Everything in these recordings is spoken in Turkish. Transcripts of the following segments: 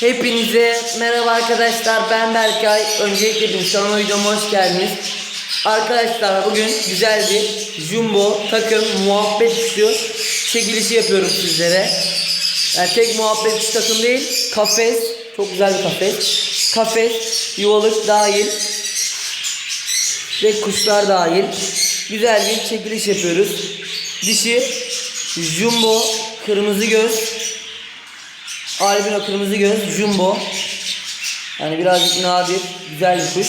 Hepinize merhaba arkadaşlar. Ben Berkay. Öncelikle hepiniz kanalıma videoma hoş geldiniz. Arkadaşlar bugün güzel bir jumbo takım muhabbet kuşu çekilişi yapıyorum sizlere. Yani tek muhabbet kuşu takım değil kafes. Çok güzel bir kafes. Kafes yuvalık dahil ve kuşlar dahil. Güzel bir çekiliş yapıyoruz. Dişi jumbo kırmızı göz Albino kırmızı göz jumbo. Yani birazcık nadir, güzel bir kuş.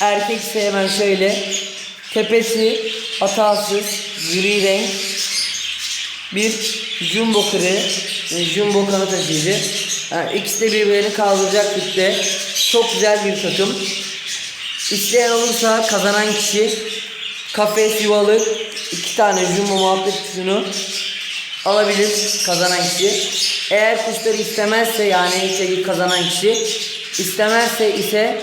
Erkek ise hemen şöyle. Tepesi hatasız, gri renk. Bir jumbo kırı, yani jumbo kanat taşıyıcı. Yani ikisi de birbirlerini kaldıracak tipte. Çok güzel bir takım. İsteyen olursa kazanan kişi kafes yuvalı iki tane jumbo muhabbet kuşunu alabilir kazanan kişi. Eğer kuşları istemezse yani işte kazanan kişi istemezse ise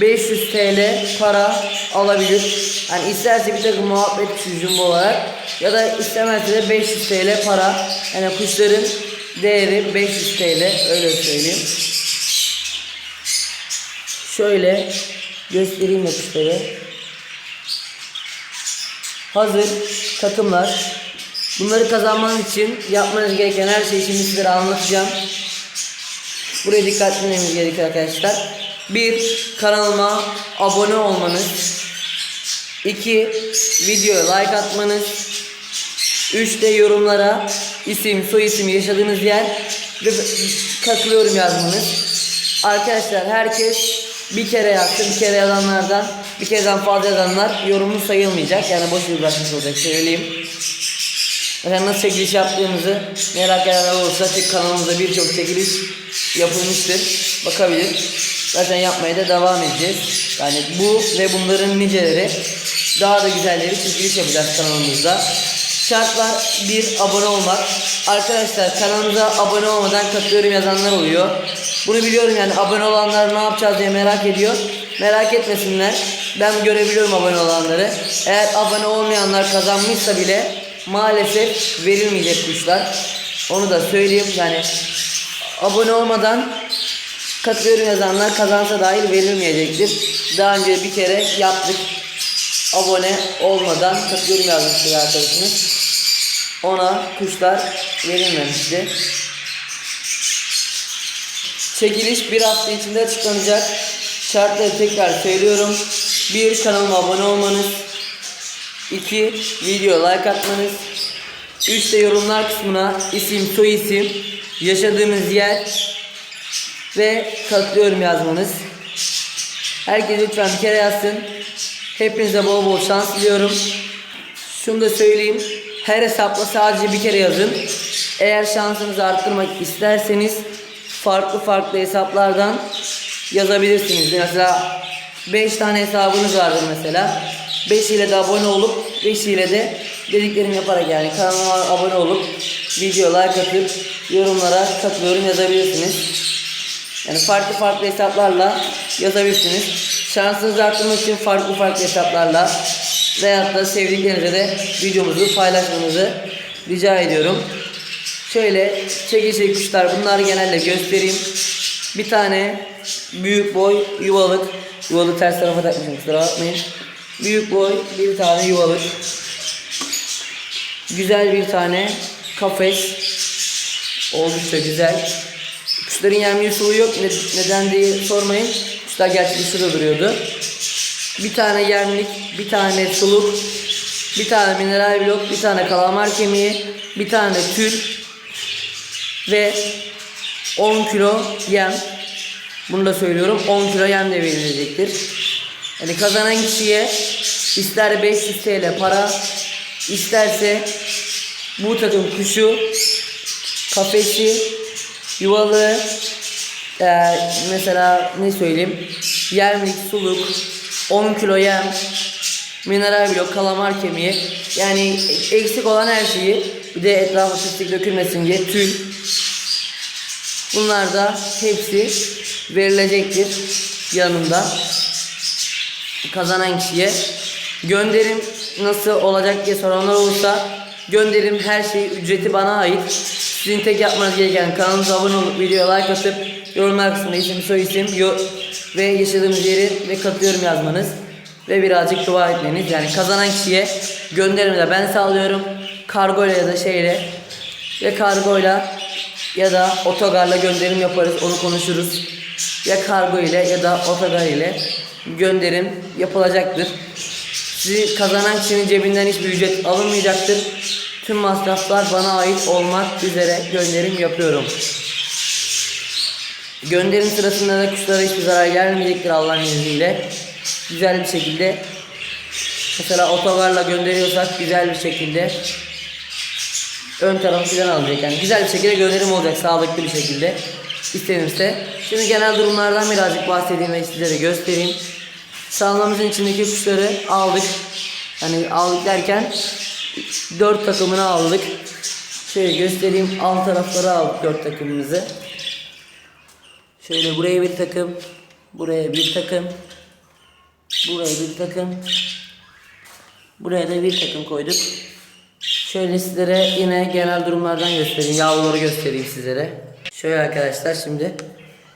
500 TL para alabilir. Yani isterse bir takım muhabbet jumbo olarak ya da istemezse de 500 TL para. Yani kuşların değeri 500 TL öyle söyleyeyim. Şöyle göstereyim de kuşları. Hazır takımlar. Bunları kazanmanız için yapmanız gereken her şeyi şimdi sizlere anlatacağım. Buraya dikkat etmeniz gerekiyor arkadaşlar. Bir, kanalıma abone olmanız. İki, videoya like atmanız. Üç de yorumlara isim, soy isim, yaşadığınız yer ve katılıyorum yazmanız. Arkadaşlar herkes bir kere yazsın, bir kere yazanlardan, bir kereden fazla yazanlar yorumu sayılmayacak. Yani boş bir bırakmış olacak söyleyeyim. Zaten nasıl çekiliş yaptığımızı merak edenler olursa tek kanalımızda birçok çekiliş yapılmıştır. Bakabilir. Zaten yapmaya da devam edeceğiz. Yani bu ve bunların niceleri daha da güzelleri çekiliş yapacağız kanalımızda. Şartlar bir abone olmak. Arkadaşlar kanalımıza abone olmadan katılıyorum yazanlar oluyor. Bunu biliyorum yani abone olanlar ne yapacağız diye merak ediyor. Merak etmesinler. Ben görebiliyorum abone olanları. Eğer abone olmayanlar kazanmışsa bile maalesef verilmeyecek kuşlar. Onu da söyleyeyim yani abone olmadan katılıyorum yazanlar kazansa dahil verilmeyecektir. Daha önce bir kere yaptık. Abone olmadan katılıyorum yazmıştı arkadaşımız. Ona kuşlar verilmemişti. Çekiliş bir hafta içinde açıklanacak. Şartları tekrar söylüyorum. Bir kanalıma abone olmanız. 2. Video like atmanız. 3 de yorumlar kısmına isim, soy isim, yaşadığınız yer ve katılıyorum yazmanız. Herkes lütfen bir kere yazsın. Hepinize bol bol şans diliyorum. Şunu da söyleyeyim. Her hesapla sadece bir kere yazın. Eğer şansınızı arttırmak isterseniz farklı farklı hesaplardan yazabilirsiniz. Mesela 5 tane hesabınız vardır mesela. 5 ile de abone olup 5 ile de dediklerimi yaparak yani kanalıma abone olup video like atıp yorumlara katılıyorum yazabilirsiniz. Yani farklı farklı hesaplarla yazabilirsiniz. Şansınızı arttırmak için farklı farklı hesaplarla veyahut da sevdiklerinize de videomuzu paylaşmanızı rica ediyorum. Şöyle çekişli kuşlar bunları genelde göstereyim. Bir tane büyük boy yuvalık. Yuvalı ters tarafa takmışım kusura bakmayın. Büyük boy bir tane yuvalık. Güzel bir tane kafes. Oldukça güzel. Kuşların yemliği suluğu yok. Ne- neden diye sormayın. Kuşlar gerçekten şurada duruyordu. Bir tane yemlik, bir tane suluk, bir tane mineral blok, bir tane kalamar kemiği, bir tane tül ve 10 kilo yem. Bunu da söylüyorum. 10 kilo yem de verilecektir. Yani kazanan kişiye ister 500 TL para, isterse bu takım kuşu, kafesi, yuvalı, eee, mesela ne söyleyeyim, yemlik, suluk, 10 kilo yem, mineral blok, kalamar kemiği, yani eksik olan her şeyi, bir de etrafa pislik dökülmesin diye tül, bunlar da hepsi verilecektir yanında kazanan kişiye. Gönderim nasıl olacak diye soranlar olursa gönderim her şey ücreti bana ait. Sizin tek yapmanız gereken kanalımıza abone olup videoya like atıp yorumlar kısmında isim soy isim ve yaşadığınız yeri ve katılıyorum yazmanız. Ve birazcık dua etmeniz. Yani kazanan kişiye gönderimi de ben sağlıyorum. Kargoyla ya da şeyle ya kargoyla ya da otogarla gönderim yaparız. Onu konuşuruz. Ya kargo ile ya da otogar ile gönderim yapılacaktır sizi kazanan kişinin cebinden hiçbir ücret alınmayacaktır tüm masraflar bana ait olmak üzere gönderim yapıyorum Gönderim sırasında da kuşlara hiçbir zarar gelmeyecektir Allah'ın izniyle. Güzel bir şekilde. Mesela otogarla gönderiyorsak güzel bir şekilde ön tarafı falan alacak. Yani güzel bir şekilde gönderim olacak sağlıklı bir şekilde istenirse. Şimdi genel durumlardan birazcık bahsedeyim ve sizlere göstereyim. Sağlamamızın içindeki kuşları aldık. Hani aldık derken dört takımını aldık. Şöyle göstereyim. Alt tarafları aldık dört takımımızı. Şöyle buraya bir takım, buraya bir takım, buraya bir takım, buraya da bir takım koyduk. Şöyle sizlere yine genel durumlardan göstereyim, yavruları göstereyim sizlere. Şöyle arkadaşlar şimdi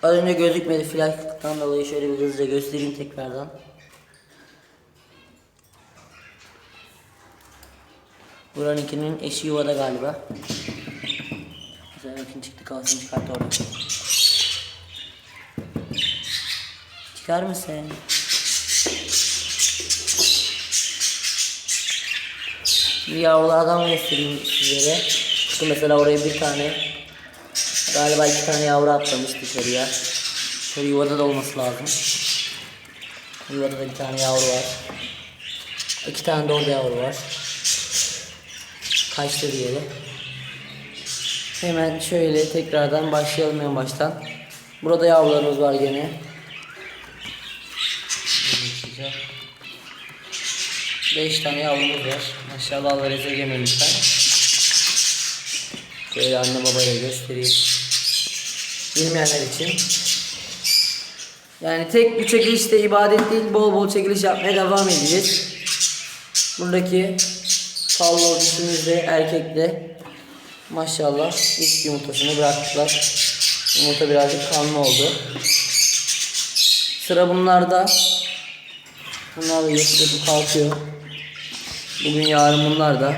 az önce gözükmedi flash'tan dolayı şöyle bir hızlıca göstereyim tekrardan. Buranınkinin eşi yuvada galiba. Güzel çıktı kafasını çıkarttı orada. Çıkar mısın? Bir yavrulardan göstereyim sizlere. Bakın mesela oraya bir tane galiba iki tane yavru atlamış dışarıya. Şöyle yuvada da olması lazım. Yuvada da bir tane yavru var. İki tane de orada yavru var. Kaçtı diyelim. Hemen şöyle tekrardan başlayalım en baştan. Burada yavrularımız var gene. Beş tane yavrumuz var. Maşallah Allah rezil yemeyin. Şöyle anne babaya göstereyim. Bilmeyenler için. Yani tek bir çekiliş de ibadet değil. Bol bol çekiliş yapmaya devam edeceğiz. Buradaki kallı örgüsümüz de erkekte. Maşallah ilk yumurtasını bıraktılar. Yumurta birazcık kanlı oldu. Sıra bunlarda. Bunlar da yapıp kalkıyor. Bugün yarın bunlar da.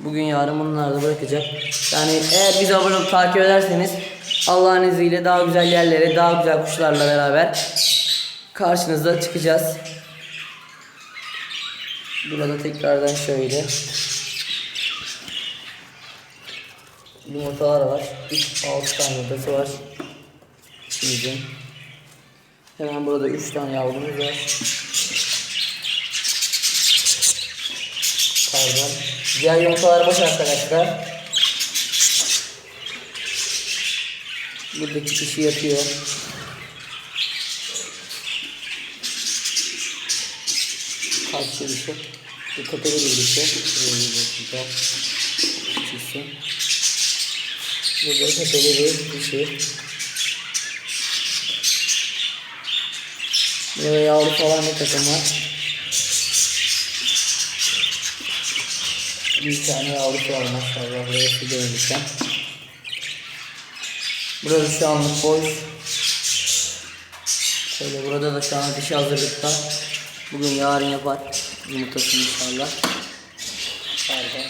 Bugün yarın bunlar da bırakacak. Yani eğer bizi abone olup takip ederseniz Allah'ın izniyle daha güzel yerlere, daha güzel kuşlarla beraber karşınıza çıkacağız. Burada tekrardan şöyle yumurtalar var. 3 6 tane yumurtası var. Bizim. Hemen burada 3 tane yavrumuz var. Pardon. Diğer yumurtalar boş arkadaşlar. Buradaki kişi yatıyor. Kaç yürüyüşü. Bu tepeli bir yürüyüşü. Şöyle bir bakacağım. Çıksın. Burada tepeli bir. Burada yavru falan bir takım var. Bir tane yavrusu var maşallah. Buraya su döneceğim. Burası şu anlık boş. Şöyle burada da şu an dişi hazırlıkta. Bugün yarın yapar yumurtasını inşallah. Pardon.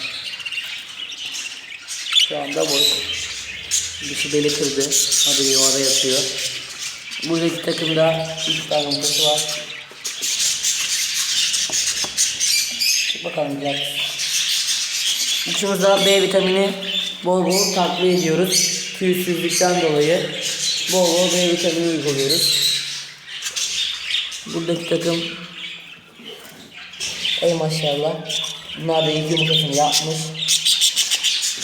Şu anda boş. Dişi beli kırdı. Hadi yuvada yatıyor. Buradaki takımda 3 tane yumurtası var. Çık bakalım güzel. Kuşumuzda B vitamini bol bol takviye ediyoruz. Tüysüzlükten dolayı bol bol B vitamini uyguluyoruz. Buradaki takım Ey maşallah. Bunlar da ilk yumurtasını yapmış.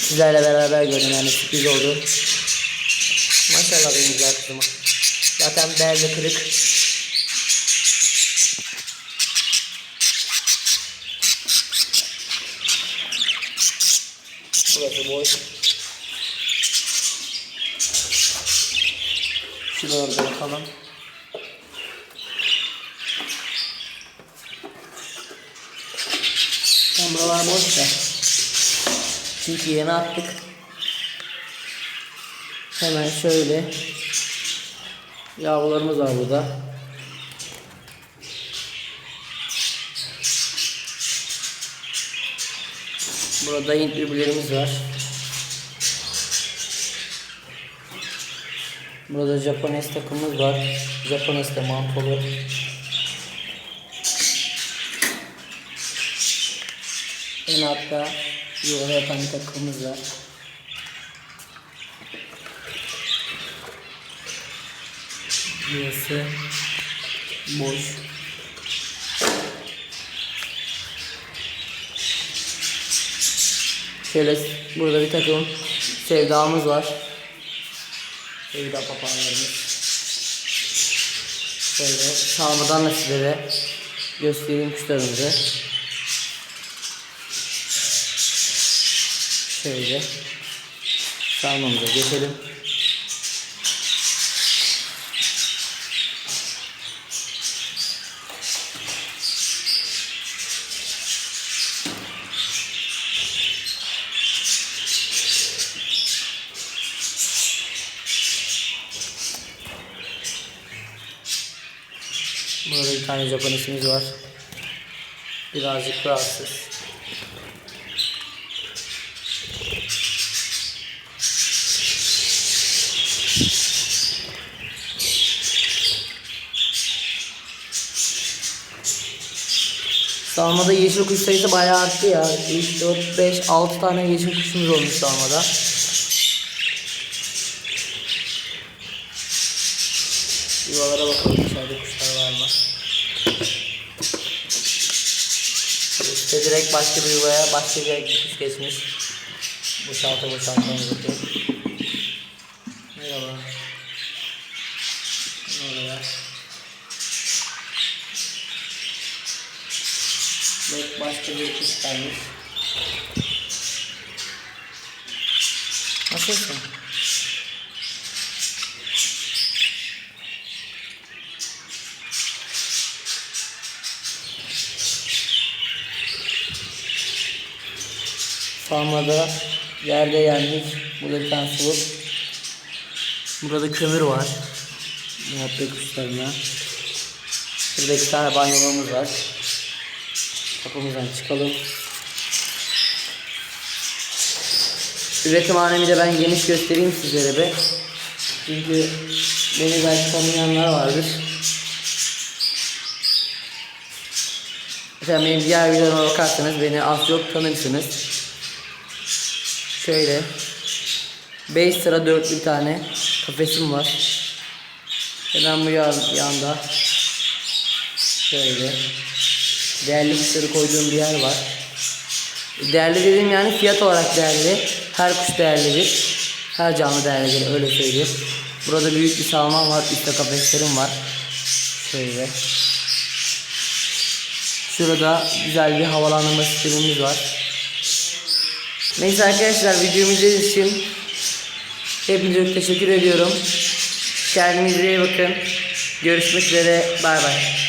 Sizlerle beraber gördüm yani sürpriz oldu. Maşallah benim güzel kızıma. Zaten bel de kırık. Burası boş. Şuralara da bakalım. Tam buralar boş ya. Çünkü yeni attık. Hemen şöyle yavrularımız var burada. Burada Hint birbirlerimiz var. Burada Japones takımımız var. Japones de mantolu. En altta yuva yapan bir takımımız var. Burası boş. Şöyle burada bir takım sevdamız var. Sevda papağanlarımız. Şöyle salmadan da sizlere göstereyim kuşlarımızı. Şöyle salmamıza geçelim. Burada bir tane Japonesimiz var. Birazcık rahatsız. Salmada yeşil kuş sayısı bayağı arttı ya. 3, 4, 5, 6 tane yeşil kuşumuz olmuş salmada. Yuvalara bakalım içeride kuşlar var mı? İşte direkt başka bir yuvaya başka bir kuş geçmiş. Boşalta boşalta bakayım. Merhaba. Ne oluyor? Direkt gelmiş. Nasılsın? Farmada yerde yendik. Burada bir tane suluk. Burada kömür var. Muhabbet kuşlarına. Burada iki tane banyolarımız var. Kapımızdan çıkalım. Üretimhanemi de ben geniş göstereyim sizlere be. Çünkü beni belki tanıyanlar vardır. Mesela benim diğer videolarıma bakarsanız beni az çok tanırsınız. Şöyle 5 sıra dörtlü bir tane kafesim var. Hemen bu yan, yanda şöyle değerli kuşları koyduğum bir yer var. Değerli dediğim yani fiyat olarak değerli. Her kuş değerlidir. Her canlı değerlidir öyle söyleyeyim. Burada büyük bir salman var. Üstte kafeslerim var. Şöyle. Şurada güzel bir havalandırma sistemimiz var. Neyse arkadaşlar videomu izlediğiniz için hepinize çok teşekkür ediyorum. Kendinize iyi bakın. Görüşmek üzere. Bay bay.